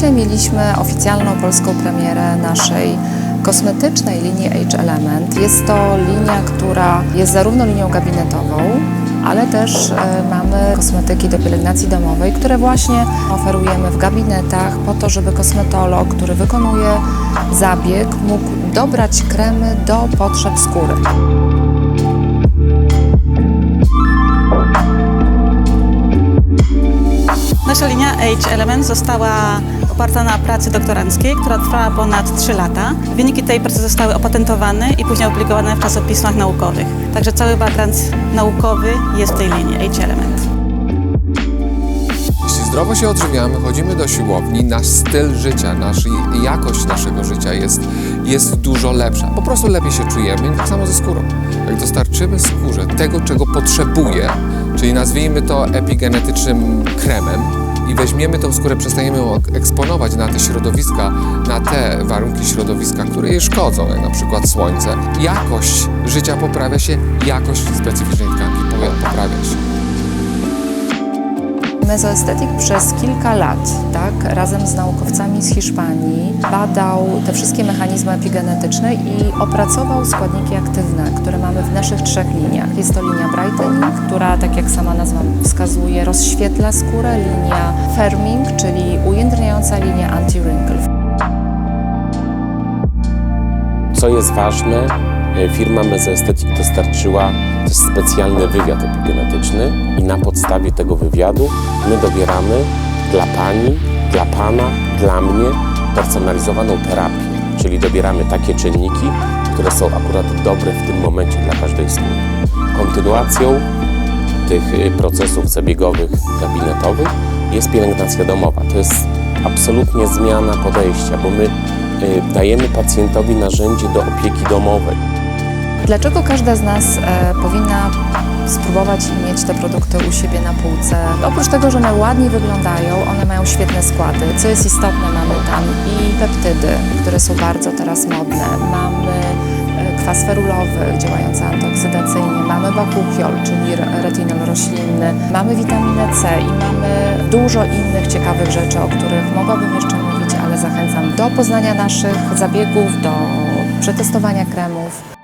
Dzisiaj mieliśmy oficjalną polską premierę naszej kosmetycznej linii Age Element. Jest to linia, która jest zarówno linią gabinetową, ale też e, mamy kosmetyki do pielęgnacji domowej, które właśnie oferujemy w gabinetach po to, żeby kosmetolog, który wykonuje zabieg, mógł dobrać kremy do potrzeb skóry. Nasza linia Age Element została oparta na pracy doktoranckiej, która trwała ponad 3 lata. Wyniki tej pracy zostały opatentowane i później opublikowane w czasopismach naukowych. Także cały background naukowy jest w tej linii Age Element. Jeśli zdrowo się odżywiamy, chodzimy do siłowni, nasz styl życia, nasz, jakość naszego życia jest, jest dużo lepsza. Po prostu lepiej się czujemy, tak samo ze skórą. Jak dostarczymy skórze tego, czego potrzebuje, czyli nazwijmy to epigenetycznym kremem, i weźmiemy tą skórę, przestaniemy ją ek- eksponować na te środowiska, na te warunki środowiska, które jej szkodzą, jak na przykład słońce. Jakość życia poprawia się, jakość specyficznej tkanki poprawia się. Mezoestetyk przez kilka lat, tak, razem z naukowcami z Hiszpanii, badał te wszystkie mechanizmy epigenetyczne i opracował składniki aktywne, które mamy w naszych trzech liniach. Jest to linia brightening, która, tak jak sama nazwa wskazuje, rozświetla skórę, linia firming, czyli ujędrniająca linia anti-wrinkle. Co jest ważne, firma Mezoestetyk dostarczyła też specjalny wywiad epigenetyczny i na podstawie tego wywiadu my dobieramy dla Pani, dla Pana, dla mnie personalizowaną terapię, czyli dobieramy takie czynniki, które są akurat dobre w tym momencie dla każdej skóry. Kontynuacją tych y, procesów zabiegowych, gabinetowych jest pielęgnacja domowa. To jest absolutnie zmiana podejścia, bo my y, dajemy pacjentowi narzędzie do opieki domowej. Dlaczego każda z nas e, powinna spróbować i mieć te produkty u siebie na półce? Oprócz tego, że one ładnie wyglądają, one mają świetne składy. Co jest istotne, mamy tam i peptydy, które są bardzo teraz modne. Mamy e, kwas ferulowy działający antyoksydacyjnie, mamy bakuchiol, czyli re- retinol roślinny, mamy witaminę C i mamy dużo innych ciekawych rzeczy, o których mogłabym jeszcze mówić, ale zachęcam do poznania naszych zabiegów, do przetestowania kremów.